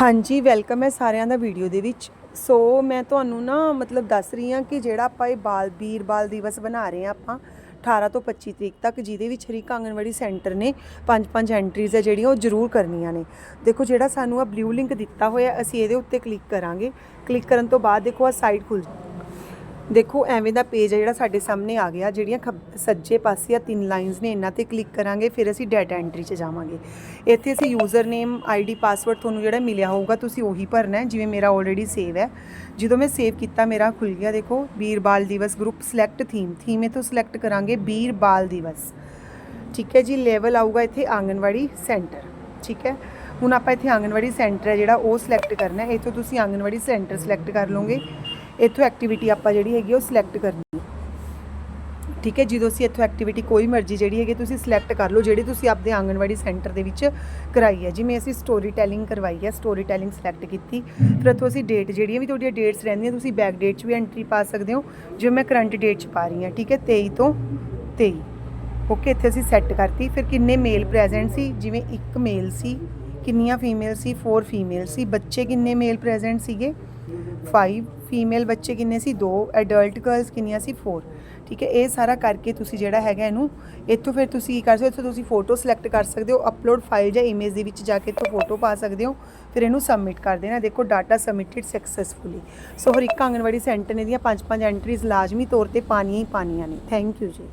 ਹਾਂਜੀ ਵੈਲਕਮ ਹੈ ਸਾਰਿਆਂ ਦਾ ਵੀਡੀਓ ਦੇ ਵਿੱਚ। ਸੋ ਮੈਂ ਤੁਹਾਨੂੰ ਨਾ ਮਤਲਬ ਦੱਸ ਰਹੀ ਹਾਂ ਕਿ ਜਿਹੜਾ ਆਪਾਂ ਇਹ ਬਾਲ ਵੀਰ ਬਾਲ ਦਿਵਸ ਬਣਾ ਰਹੇ ਹਾਂ ਆਪਾਂ 18 ਤੋਂ 25 ਤਰੀਕ ਤੱਕ, ਜਿਹਦੇ ਵਿੱਚ ਹਰੀ ਆਂਗਣਵਾੜੀ ਸੈਂਟਰ ਨੇ ਪੰਜ ਪੰਜ ਐਂਟਰੀਜ਼ ਹੈ ਜਿਹੜੀਆਂ ਉਹ ਜ਼ਰੂਰ ਕਰਨੀਆਂ ਨੇ। ਦੇਖੋ, ਜਿਹੜਾ ਸਾਨੂੰ ਆ ਬਲੂ ਲਿੰਕ ਦਿੱਤਾ ਹੋਇਆ, ਅਸੀਂ ਇਹਦੇ ਉੱਤੇ ਕਲਿੱਕ ਕਰਾਂਗੇ। ਕਲਿੱਕ ਕਰਨ ਤੋਂ ਬਾਅਦ ਦੇਖੋ ਆ ਸਾਈਟ ਖੁੱਲ ਦੇਖੋ, ਐਵੇਂ ਦਾ ਪੇਜ ਹੈ ਜਿਹੜਾ ਸਾਡੇ ਸਾਹਮਣੇ ਆ ਗਿਆ, ਜਿਹੜੀਆਂ ਖੱਬ- ਸੱਜੇ ਪਾਸੇ ਆ ਤਿੰਨ ਲਾਈਨਸ ਨੇ, ਇਹਨਾਂ ਤੇ ਕਲਿੱਕ ਕਰਾਂਗੇ, ਫਿਰ ਅਸੀਂ ਡਾਟਾ ਐਂਟਰੀ 'ਚ ਜਾਵਾਂਗੇ। ਇੱਥੇ ਅਸੀਂ ਯੂਜ਼ਰ ਨੇਮ ਆਈਡੀ ਪਾਸਵਰਡ ਤੁਹਾਨੂੰ ਜਿਹੜਾ ਮਿਲਿਆ ਹੋਊਗਾ, ਤੁਸੀਂ ਉਹੀ ਭਰਨਾ ਹੈ, ਜਿਵੇਂ ਮੇਰਾ ਆਲਰੇਡੀ ਸੇਵ ਹੈ। ਜਦੋਂ ਮੈਂ ਸੇਵ ਕੀਤਾ, ਮੇਰਾ ਖੁੱਲ ਗਿਆ, ਦੇਖੋ Veer Bal Diwas group select theme theme ਇਥੋਂ ਸਿਲੈਕਟ ਕਰਾਂਗੇ ਵੀਰ ਬਾਲ ਦਿਵਸ। ਠੀਕ ਹੈ ਜੀ ਲੈਵਲ ਆਊਗਾ ਇੱਥੇ ਆਂਗਨਵਾੜੀ ਸੈਂਟਰ ਠੀਕ ਹੈ, ਹੁਣ ਆਪਾਂ ਇੱਥੇ ਆਂਗਨਵਾੜੀ ਸੈਂਟਰ ਹੈ ਜਿਹੜਾ, ਉਹ ਸਿਲੈਕਟ ਕਰਨਾ ਹੈ। ਇੱਥੋਂ ਤੁਸੀਂ ਆਂਗਨਵਾੜੀ ਸੈਂਟਰ ਸਿਲੈਕਟ ਕਰ ਲਓਗੇ। ਇੱਥੋਂ ਐਕਟੀਵਿਟੀ ਆਪਾਂ ਜਿਹੜੀ ਹੈਗੀ ਉਹ ਸਿਲੈਕਟ ਕਰਨੀ। ਹੈ ਠੀਕ ਹੈ, ਜਦੋਂ ਅਸੀਂ ਇੱਥੋਂ ਐਕਟੀਵਿਟੀ ਕੋਈ ਮਰਜ਼ੀ ਜਿਹੜੀ ਹੈਗੀ ਤੁਸੀਂ ਸਿਲੈਕਟ ਕਰ ਲਓ, ਜਿਹੜੀ ਤੁਸੀਂ ਆਪਦੇ ਆਂਗਣਵਾੜੀ ਸੈਂਟਰ ਦੇ ਵਿੱਚ ਕਰਾਈ ਹੈ। ਜਿਵੇਂ ਅਸੀਂ ਸਟੋਰੀ ਟੈਲਿੰਗ ਕਰਵਾਈ ਹੈ ਸਟੋਰੀ ਟੈਲਿੰਗ ਸਿਲੈਕਟ ਕੀਤੀ। ਫਿਰ ਇੱਥੋਂ ਅਸੀਂ ਡੇਟ ਜਿਹੜੀਆਂ ਵੀ ਤੁਹਾਡੀਆਂ ਡੇਟਸ ਰਹਿੰਦੀਆਂ, ਤੁਸੀਂ ਬੈਕ ਡੇਟ 'ਚ ਵੀ ਐਂਟਰੀ ਪਾ ਸਕਦੇ ਹੋ। ਜਿਵੇਂ ਮੈਂ ਕਰੰਟ ਡੇਟ 'ਚ ਪਾ ਰਹੀ ਹਾਂ, ਠੀਕ ਹੈ 23 ਤੋਂ 23 ਓਕੇ ਇੱਥੇ ਅਸੀਂ ਸੈੱਟ ਕਰਤੀ। ਫਿਰ ਕਿੰਨੇ ਮੇਲ ਪ੍ਰੈਜ਼ੈਂਟ ਸੀ? ਜਿਵੇਂ ਇੱਕ ਮੇਲ ਸੀ, ਕਿੰਨੀਆਂ ਫੀਮੇਲ ਸੀ? 4 ਫੀਮੇਲ ਸੀ। ਬੱਚੇ ਕਿੰਨੇ ਮੇਲ ਪ੍ਰੈਜ਼ੈਂਟ ਸੀਗੇ? 5 ਫੀਮੇਲ ਬੱਚੇ ਕਿੰਨੇ ਸੀ? 2 ਐਡਲਟ ਗਰਲਸ ਕਿੰਨੀਆਂ ਸੀ? 4 ਠੀਕ ਹੈ, ਇਹ ਸਾਰਾ ਕਰਕੇ ਤੁਸੀਂ ਜਿਹੜਾ ਹੈਗਾ ਇਹਨੂੰ, ਇੱਥੋਂ ਫਿਰ ਤੁਸੀਂ ਕੀ ਕਰ ਸਕਦੇ ਹੋ? ਇੱਥੋਂ ਤੁਸੀਂ ਫੋਟੋ ਸਿਲੈਕਟ ਕਰ ਸਕਦੇ ਹੋ ਅਪਲੋਡ ਫਾਈਲ ਜਾਂ ਇਮੇਜ ਦੇ ਵਿੱਚ ਜਾ ਕੇ ਇੱਥੋਂ ਫੋਟੋ ਪਾ ਸਕਦੇ ਹੋ, ਫਿਰ ਇਹਨੂੰ ਸਬਮਿਟ ਕਰ ਦੇਣਾ। ਦੇਖੋ ਡਾਟਾ ਸਬਮਿਟਡ ਸਕਸੈਸਫੁਲੀ ਸੋ ਹਰ ਇੱਕ ਆਂਗਣਵਾੜੀ ਸੈਂਟਰ ਨੇ ਦੀਆਂ ਪੰਜ ਪੰਜ ਐਂਟਰੀਜ਼ ਲਾਜ਼ਮੀ ਤੌਰ ਤੇ ਪਾਣੀਆਂ ਹੀ ਪਾਣੀਆਂ ਨੇ। ਥੈਂਕ ਯੂ ਜੀ।